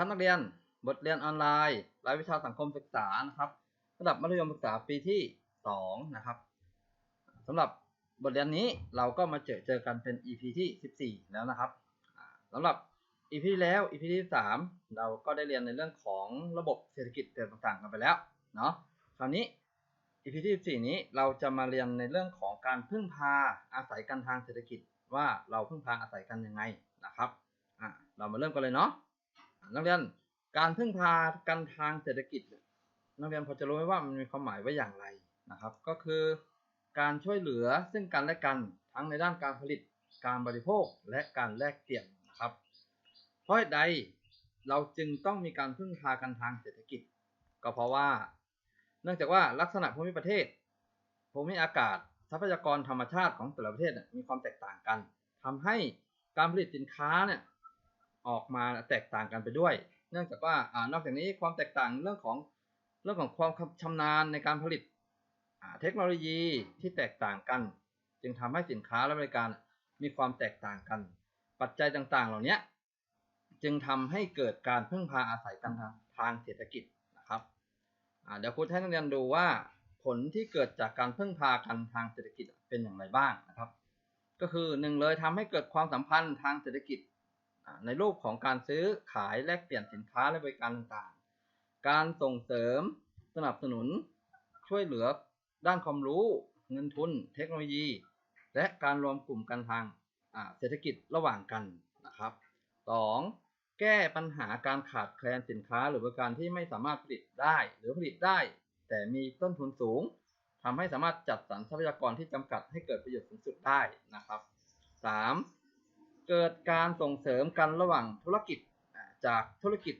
ครับนักเรียน บทเรียนออนไลน์รายวิชาสังคมศึกษานะครับระดับมัธยมศึกษาปีที่สองนะครับสำหรับบทเรียนนี้เราก็มาเจอเจอกันเป็น EP ที่สิบสี่แล้วนะครับอ่าสำหรับ EP ที่แล้ว EP ที่สามเราก็ได้เรียนในเรื่องของระบบเศรษฐกิจต่างๆกันไปแล้วเนาะคราวนี้ EP ที่สิบสี่นี้เราจะมาเรียนในเรื่องของการพึ่งพาอาศัยกันทางเศรษฐกิจว่าเราพึ่งพาอาศัยกันยังไงนะครับอ่าเรามาเริ่มกันเลยเนาะ นักเรียนการพึ่งพากันทางเศรษฐกิจ นักเรียนพอจะรู้ไหมว่ามันมีความหมายว่าอย่างไรนะครับ ก็คือการช่วยเหลือซึ่งกันและกันทั้งในด้านการผลิตการบริโภคและการแลกเปลี่ยนนะครับ เพราะใดเราจึงต้องมีการพึ่งพากันทางเศรษฐกิจ ก็เพราะว่า เนื่องจากว่าลักษณะภูมิประเทศภูมิอากาศทรัพยากรธรรมชาติของแต่ละประเทศมีความแตกต่างกันทำให้การผลิตสินค้าเนี่ย ออกมาแตกต่างกันไปด้วย เนื่องจากว่าอนอกจากนี้ความแตกต่างเรื่องของเรื่องของความชำนาญในการผลิตเทคโนโลยีที่แตกต่างกัน จึงทำให้สินค้าและบริการมีความแตกต่างกัน ปัจจัยต่างๆ เหล่านี้จึงทำให้เกิดการพึ่งพาอาศัยกันทางทางเศรษฐกิจนะครับเดี๋ยวครูให้นักเรียนดูว่าผลที่เกิดจากการพึ่งพากันทางเศรษฐกิจเป็นอย่างไรบ้างนะครับ ก็คือหนึ่งเลยทำให้เกิดความสัมพันธ์ทางเศรษฐกิจ ในรูปของการซื้อขายแลกเปลี่ยนสินค้าและบริการต่างๆ การส่งเสริมสนับสนุนช่วยเหลือด้านความรู้ เงินทุน เทคโนโลยี และการรวมกลุ่มกันทางเศรษฐกิจระหว่างกันนะครับสองแก้ปัญหาการขาดแคลนสินค้าหรือบริการที่ไม่สามารถผลิตได้หรือผลิตได้ แต่มีต้นทุนสูงทำให้สามารถจัดสรรทรัพยากรที่จำกัดให้เกิดประโยชน์สูงสุดได้นะครับ 3. เกิดการส่งเสริมกันระหว่างธุรกิจจากธุรกิจ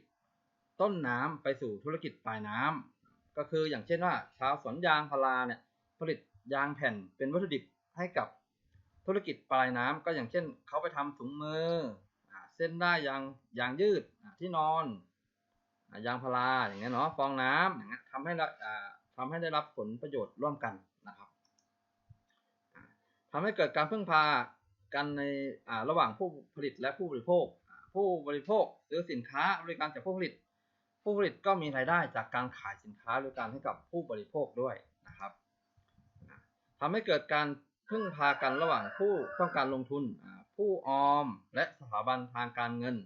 ต้นน้ำไปสู่ธุรกิจปลายน้ำก็คืออย่างเช่นว่า ชาวสวนยางพาราเนี่ยผลิตยางแผ่นเป็นวัตถุดิบให้กับธุรกิจปลายน้ำก็อย่างเช่นเขาไปทำถุงมืออเส้นได้ยางยางยืดที่นอนอยางพาราอย่างเงี้ยเนาะฟองน้ำอย่างเงี้ยทำให้ทำให้ได้รับผลประโยชน์ร่วมกันนะครับทำให้เกิดการพึ่งพา กันในอ่าระหว่างผู้ผลิตและผู้บริโภค ผู้บริโภคซื้อสินค้าบริการจากผู้ผลิต ผู้ผลิตก็มีรายได้จากการขายสินค้าบริการให้กับผู้บริโภคด้วยนะครับอ่าทำให้เกิดการพึ่งพากันระหว่างผู้ต้องการลงทุน ผู้ออม และสถาบันทางการเงิน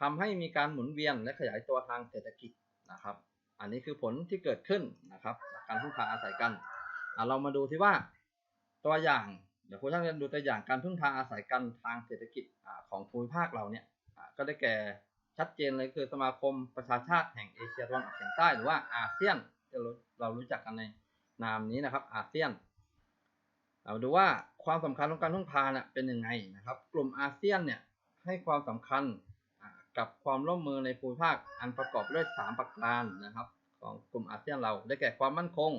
ทำให้มีการหมุนเวียนและขยายตัวทางเศรษฐกิจนะครับ อันนี้คือผลที่เกิดขึ้นนะครับจากการพึ่งพาอาศัยกันอ่าเรามาดูที่ว่าตัวอย่าง ดี๋ยวครูช่างจะดูตัวอย่างการพึ่งพาอาศัยกันทางเศรษฐกิจของภูมิภาคเราเนี่ยก็ได้แก่ชัดเจนเลยคือสมาคมประชาชาติแห่งเอเชียตะวันออกเฉียงใต้หรือว่าอาเซียนที่เราเรารู้จักกันในนามนี้นะครับอาเซียน เราดูว่าความสำคัญของการพึ่งพาเนี่ยเป็นยังไงนะครับ กลุ่มอาเซียนเนี่ยให้ความสำคัญกับความร่วมมือในภูมิภาคอันประกอบด้วยสามประการนะครับ ของกลุ่มอาเซียนเราได้แก่ความมั่นคง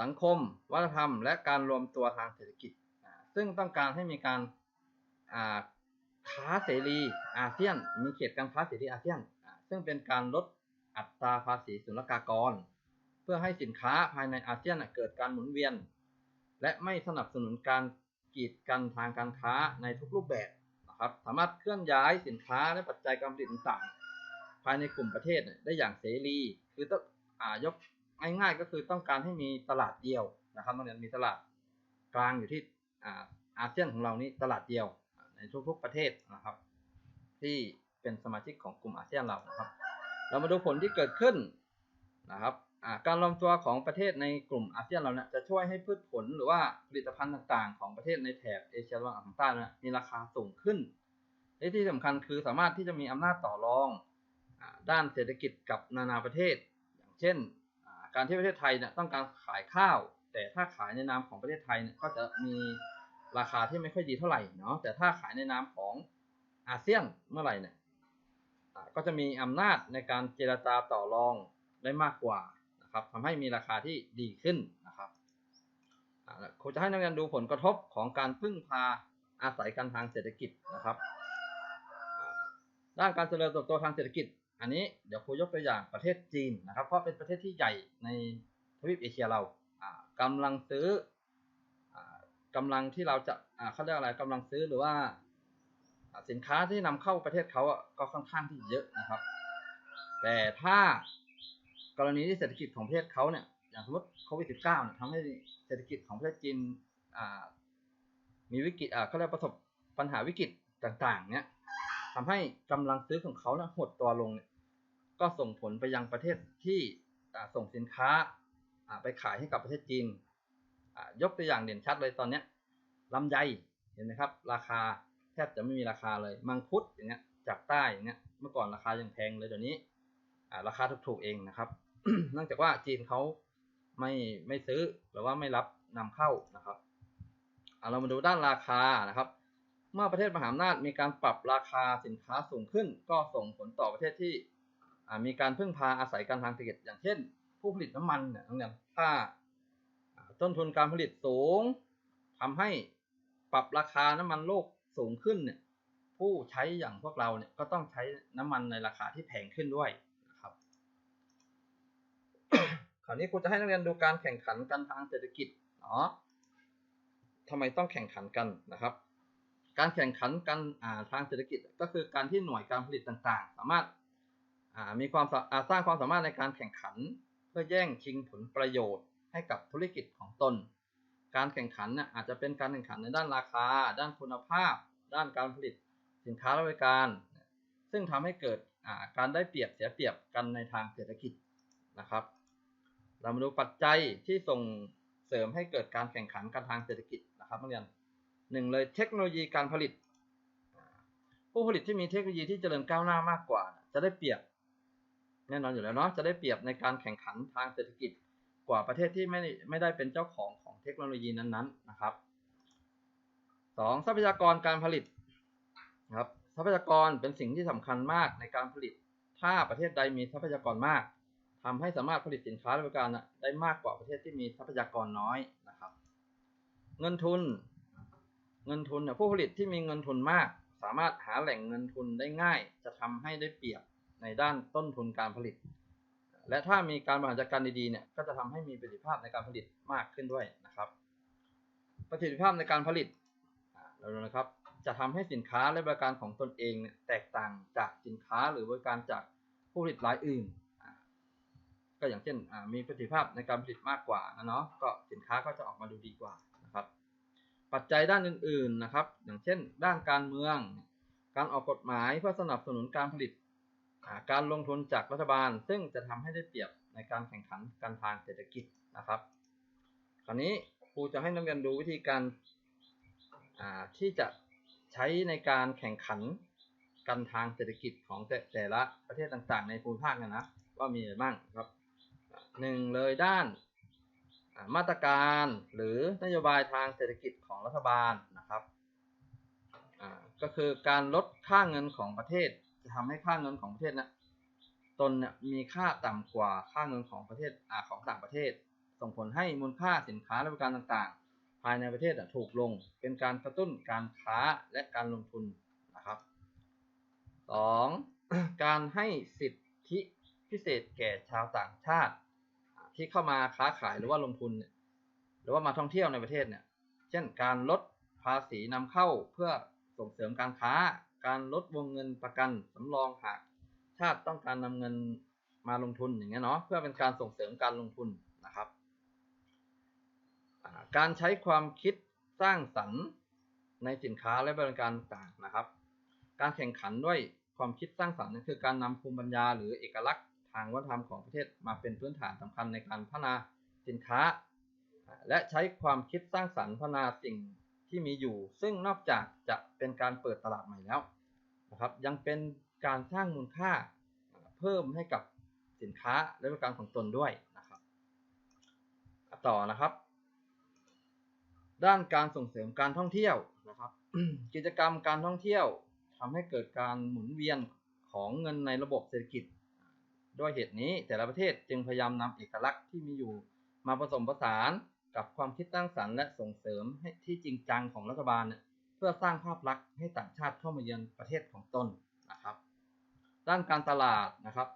สังคม วัฒนธรรม และการรวมตัวทางเศรษฐกิจ ซึ่งต้องการให้มีการค้าเสรีอาเซียน มีเขตการค้าเสรีอาเซียน ซึ่งเป็นการลดอัตราภาษีศุลกากร เพื่อให้สินค้าภายในอาเซียนเกิดการหมุนเวียน และไม่สนับสนุนการกีดกันทางการค้าในทุกรูปแบบนะครับ สามารถเคลื่อนย้ายสินค้าและปัจจัยการผลิตต่างๆภายในกลุ่มประเทศได้อย่างเสรี คือต้องอยก ง่ายๆก็คือต้องการให้มีตลาดเดียวนะครับนักเรียนมีตลาดกลางอยู่ที่อาอาเซียนของเรานี้ตลาดเดียวในทุกๆประเทศนะครับ ที่เป็นสมาชิกของกลุ่มอาเซียนเรานะครับ เรามาดูผลที่เกิดขึ้นนะครับาการรวมตัวของประเทศในกลุ่มอาเซียนเราเนี่ยจะช่วยให้พืชผลหรือว่าผลิตภัณฑ์ต่างๆ ของประเทศในแถบเอเชียตะวันออกเฉียงใต้นี่ยมีราคาสูงขึ้นและที่สำคัญคือสามารถที่จะมีอำนาจต่อรองอด้านเศรษฐกิจกับนานาประเทศ อย่างเช่น การที่ประเทศไทยเนี่ยต้องการขายข้าว แต่ถ้าขายในนามของประเทศไทยเนี่ยก็จะมีราคาที่ไม่ค่อยดีเท่าไหร่เนาะแต่ถ้าขายในนามของอาเซียนเมื่อไหร่เนี่ยก็จะมีอำนาจในการเจรจาต่อรองได้มากกว่านะครับทำให้มีราคาที่ดีขึ้นนะครับอ่าครูจะให้นักเรียนดูผลกระทบของการพึ่งพาอาศัยกันทางเศรษฐกิจนะครับ ด้านการเจริญเติบโตทางเศรษฐกิจ อันนี้เดี๋ยวครูยกตัวอย่างประเทศจีนนะครับ เพราะเป็นประเทศที่ใหญ่ในทวีปเอเชียเราอ่ากำลังซื้ออ่ากำลังที่เราจะเขาเรียกอะไรกำลังซื้อหรือว่าสินค้าที่นำเข้าประเทศเขาก็ค่อนข้างที่เยอะนะครับ แต่ถ้ากรณีที่เศรษฐกิจของประเทศเขาเนี่ยอย่างสมมติโควิด -19 เนี่ยทำให้เศรษฐกิจของประเทศจีนมีวิกฤตเขาเรียกประสบปัญหาวิกฤตต่างๆเนี่ย ทำให้กำลังซื้อของเขาเนี่ยหดตัวลงเนี่ยก็ส่งผลไปยังประเทศที่ส่งสินค้าไปขายให้กับประเทศจีนยกตัวอย่างเด่นชัดเลยตอนนี้ลำไยเห็นไหมครับ ราคาแทบจะไม่มีราคาเลยมังคุดอย่างเงี้ยจากใต้อย่างเงี้ยเมื่อก่อนราคายังแพงเลยเดี๋ยวนี้ราคาถูกๆเองนะครับเนื่องจากว่าจีนเขาไม่ไม่ซื้อหรือว่าไม่รับนำเข้านะครับเอาเรามาดูด้านราคานะครับ เมื่อประเทศมหาอำนาจมีการปรับราคาสินค้าสูงขึ้น ก็ส่งผลต่อประเทศที่มีการพึ่งพาอาศัยการทางเศรษฐกิจอย่างเช่น ผู้ผลิตน้ำมันเนี่ยน้องเนี่ยถ้าต้นทุนการผลิตสูงทำให้ปรับราคาน้ำมันโลกสูงขึ้นเนี่ยผู้ใช้อย่างพวกเราเนี่ยก็ต้องใช้น้ำมันในราคาที่แพงขึ้นด้วยนะครับคราวนี้ครูจะให้นักเรียนดูการแข่งขันกันทางเศรษฐกิจเนาะทำไมต้องแข่งขันกันนะครับ การแข่งขันกันทางเศรษฐกิจก็คือการที่หน่วยการผลิตต่างๆ สามารถมีความสาสร้างความสามารถในการแข่งขัน เพื่อแย่งชิงผลประโยชน์ให้กับธุรกิจของตน การแข่งขันน่ะอาจจะเป็นการแข่งขันในด้านราคา ด้านคุณภาพ ด้านการผลิตสินค้าและบริการ ซึ่งทำให้เกิดการได้เปรียบเสียเปรียบกันในทางเศรษฐกิจนะครับ เรามาดูปัจจัยที่ส่งเสริมให้เกิดการแข่งขันกันทางเศรษฐกิจนะครับนักเรียน หนึ่งเลยเทคโนโลยีการผลิต ผู้ผลิตที่มีเทคโนโลยีที่เจริญก้าวหน้ามากกว่า จะได้เปรียบแน่นอนอยู่แล้วเนาะจะได้เปรียบในการแข่งขันทางเศรษฐกิจกว่าประเทศที่ไม่ไม่ได้เป็นเจ้าของของเทคโนโลยีนั้นๆนะครับสองทรัพยากรการผลิตครับทรัพยากรเป็นสิ่งที่สำคัญมากในการผลิต ถ้าประเทศใดมีทรัพยากรมากทำให้สามารถผลิตสินค้าและบริการได้มากกว่าประเทศที่มีทรัพยากรน้อยนะครับ เงินทุน เงินทุนเนี่ยผู้ผลิตที่มีเงินทุนมาก สามารถหาแหล่งเงินทุนได้ง่าย จะทำให้ได้เปรียบในด้านต้นทุนการผลิต และถ้ามีการบริหารจัดการดีๆเนี่ยก็จะทำให้มีประสิทธิภาพในการผลิตมากขึ้นด้วยนะครับ ประสิทธิภาพในการผลิตเราดูนะครับ จะทำให้สินค้าและบริการของตนเองเนี่ยแตกต่างจากสินค้าหรือบริการจากผู้ผลิตรายอื่นก็อย่างเช่นมีประสิทธิภาพในการผลิตมากกว่านะเนาะก็สินค้าก็จะออกมาดูดีกว่า ปัจจัยด้านอื่นๆนะครับ อย่างเช่น ด้านการเมือง การออกกฎหมายเพื่อสนับสนุนการผลิต การลงทุนจากรัฐบาล ซึ่งจะทำให้ได้เปรียบในการแข่งขันกันทางเศรษฐกิจนะครับ คราวนี้ครูจะให้นักเรียนดูวิธีการที่จะใช้ในการแข่งขันกันทางเศรษฐกิจของแต่แต่ละประเทศต่างๆ ในภูมิภาคนยนะว่ามีอะไรบ้างครับหนึ่งเลยด้าน มาตรการหรือนโยบายทางเศรษฐกิจของรัฐบาลนะครับก็คือการลดค่าเงินของประเทศ จะทำให้ค่าเงินของประเทศนะตนเนี่ยมีค่าต่ำกว่าค่าเงินของประเทศอาของต่างประเทศ ส่งผลให้มูลค่าสินค้าและบริการต่างๆ ภายในประเทศอะถูกลง เป็นการกระตุ้นการค้าและการลงทุนนะครับสองการให้สิทธิพิเศษแก่ชาวต่างชาติ ที่เข้ามาค้าขายหรือว่าลงทุนเนี่ยหรือว่ามาท่องเที่ยวในประเทศเนี่ย เช่นการลดภาษีนำเข้าเพื่อส่งเสริมการค้า การลดวงเงินประกันสำรองหากชาติต้องการนำเงินมาลงทุนอย่างเงี้ยเนาะเพื่อเป็นการส่งเสริมการลงทุนนะครับการใช้ความคิดสร้างสรรค์ในสินค้าและบริการต่างนะครับ การแข่งขันด้วยความคิดสร้างสรรค์นั่นคือการนำภูมิปัญญาหรือเอกลักษณ์างวัฒนธรรมของประเทศมาเป็นพื้นฐานสำคัญในการพัฒนาสินค้า และใช้ความคิดสร้างสรรค์พัฒนาสิ่งที่มีอยู่ ซึ่งนอกจากจะเป็นการเปิดตลาดใหม่แล้วนะครับยังเป็นการสร้างมูลค่าเพิ่มให้กับสินค้าและบริการของตนด้วยนะครับ ต่อนะครับ ด้านการส่งเสริมการท่องเที่ยวนะครับ กิจกรรมการท่องเที่ยวทำให้เกิดการหมุนเวียนของเงินในระบบเศรษฐกิจ ด้วยเหตุนี้แต่ละประเทศจึงพยายามนำเอกลักษณ์ที่มีอยู่มาผสมผสานกับความคิดสร้างสรรค์และส่งเสริมให้ที่จริงจังของรัฐบาลเพื่อสร้างภาพลักษณ์ให้ต่างชาติเข้ามาเยือนประเทศของตนนะครับ ด้านการตลาดนะครับ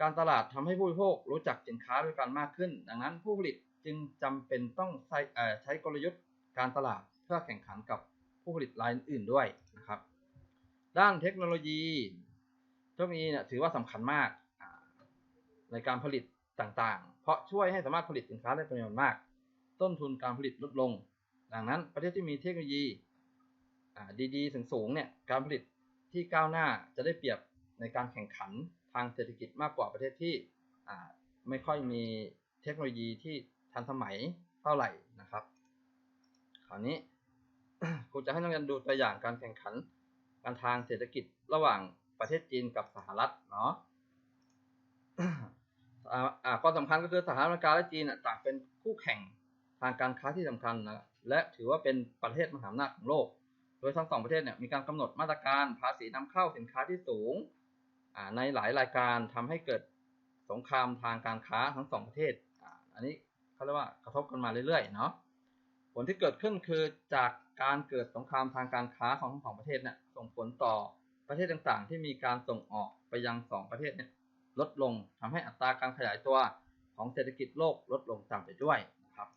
การตลาดทำให้ผู้บริโภครู้จักสินค้าด้วยกันมากขึ้น ดังนั้นผู้ผลิตจึงจำเป็นต้องใช้เอ่อใช้กลยุทธ์การตลาดเพื่อแข่งขันกับผู้ผลิตรายอื่นด้วยนะครับ ด้านเทคโนโลยีเทคโนโลยีเนี่ยถือว่าสำคัญมาก ในการผลิตต่างๆ เพราะช่วยให้สามารถผลิตสินค้าได้ปริมาณมาก ต้นทุนการผลิตลดลง ดังนั้นประเทศที่มีเทคโนโลยีดีๆสูงๆเนี่ยการผลิตที่ก้าวหน้าจะได้เปรียบในการแข่งขันทางเศรษฐกิจมากกว่าประเทศที่ไม่ค่อยมีเทคโนโลยีที่ทันสมัยเท่าไหร่นะครับ คราวนี้ครูจะให้นักเรียนดูตัวอย่างการแข่งขันการทางเศรษฐกิจระหว่างประเทศจีนกับสหรัฐเนาะ อ่าอ่าข้อสำคัญก็คือสหรัฐอเมริกาและจีนน่ะต่างเป็นคู่แข่งทางการค้าที่สำคัญนะและถือว่าเป็นประเทศมหาอำนาจของโลก โดยทั้งสองประเทศเนี่ยมีการกำหนดมาตรการภาษีนำเข้าสินค้าที่สูงอ่าในหลายรายการทำให้เกิดสงครามทางการค้าทั้งสองประเทศอ่าอันนี้เขาเรียกว่ากระทบกันมาเรื่อยๆเนาะผลที่เกิดขึ้นคือจากการเกิดสงครามทางการค้าของทั้งสองประเทศเนี่ยส่งผลต่อประเทศต่างๆ ที่มีการส่งออกไปยังสองประเทศเนี่ย ลดลงทำให้อัตราการขยายตัวของเศรษฐกิจโลกลดลงตามไปด้วยนะครับ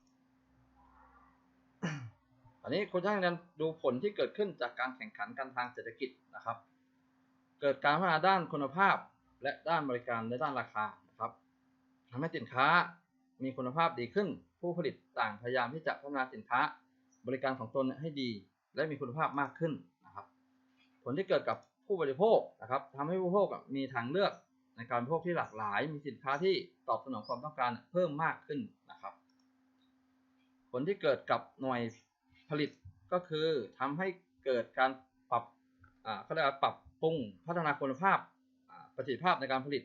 ตอนนี้คุณท่านนั้นดูผลที่เกิดขึ้นจากการแข่งขันกันทางเศรษฐกิจนะครับ เกิดการพัฒนาด้านคุณภาพและด้านบริการและด้านราคานะครับทำให้สินค้ามีคุณภาพดีขึ้น ผู้ผลิตต่างพยายามที่จะพัฒนาสินค้าบริการของตนให้ดี และมีคุณภาพมากขึ้นนะครับ ผลที่เกิดกับผู้บริโภคนะครับทำให้ผู้บริโภคมีทางเลือก ในการบริโภคที่หลากหลาย มีสินค้าที่ตอบสนองความต้องการเพิ่มมากขึ้นนะครับ ผลที่เกิดกับหน่วยผลิตก็คือทำให้เกิดการปรับเขาเรียกว่าปรับปรุงพัฒนาคุณภาพประสิทธิภาพในการผลิต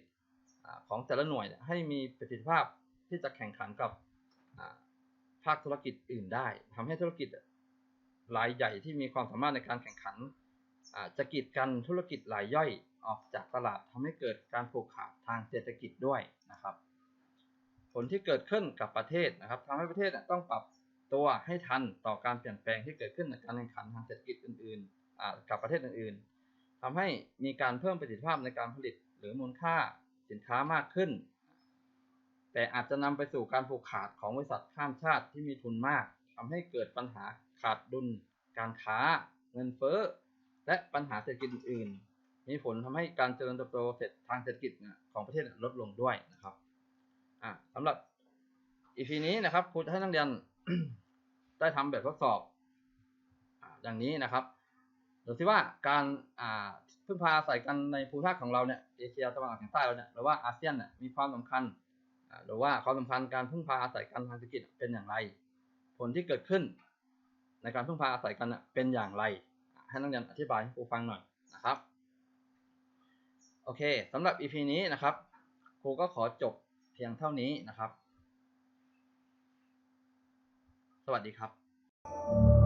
อของแต่ละหน่วยให้มีประสิทธิภาพที่จะแข่งขันกับภาคธุรกิจอื่นได้ทำให้ธุรกิจรายใหญ่ที่มีความสามารถในการแข่งขันจะกีดกันธุรกิจรายย่อย ออกจากตลาดทำให้เกิดการผูกขาดทางเศรษฐกิจด้วยนะครับ ผลที่เกิดขึ้นกับประเทศนะครับทำให้ประเทศเนี่ยต้องปรับตัวให้ทันต่อการเปลี่ยนแปลงที่เกิดขึ้นในการแข่งขันทางเศรษฐกิจอื่นๆกับประเทศอื่นๆทำให้มีการเพิ่มประสิทธิภาพในการผลิตหรือมูลค่าสินค้ามากขึ้น แต่อาจจะนำไปสู่การผูกขาดของบริษัทข้ามชาติที่มีทุนมากทำให้เกิดปัญหาขาดดุลการค้า เงินเฟ้อและปัญหาเศรษฐกิจอื่นๆ มีผลทำให้การเจริญเติบโตเศรษฐทางเศรษฐกิจของประเทศลดลงด้วยนะครับอ่าสำหรับ EP นี้นะครับครูจะให้นักเรียนได้ทำแบบทดสอบอ่าดังนี้นะครับดูสิว่าการพึ่งพาอาศัยกันในภูมิภาคของเราเนี่ยเอเชียตะวันออกเฉียงใต้เราเนี่ยหรือว่าอาเซียนเนี่ยมีความสำคัญหรือว่าความสำคัญการพึ่งพาอาศัยกันทางเศรษฐกิจเป็นอย่างไร ผลที่เกิดขึ้น ในการพึ่งพาอาศัยกันเป็นอย่างไร ให้นักเรียนอธิบายให้ครูฟังหน่อยนะครับ โอเคสำหรับ EP นี้นะครับ ครูก็ขอจบเพียงเท่านี้นะครับ สวัสดีครับ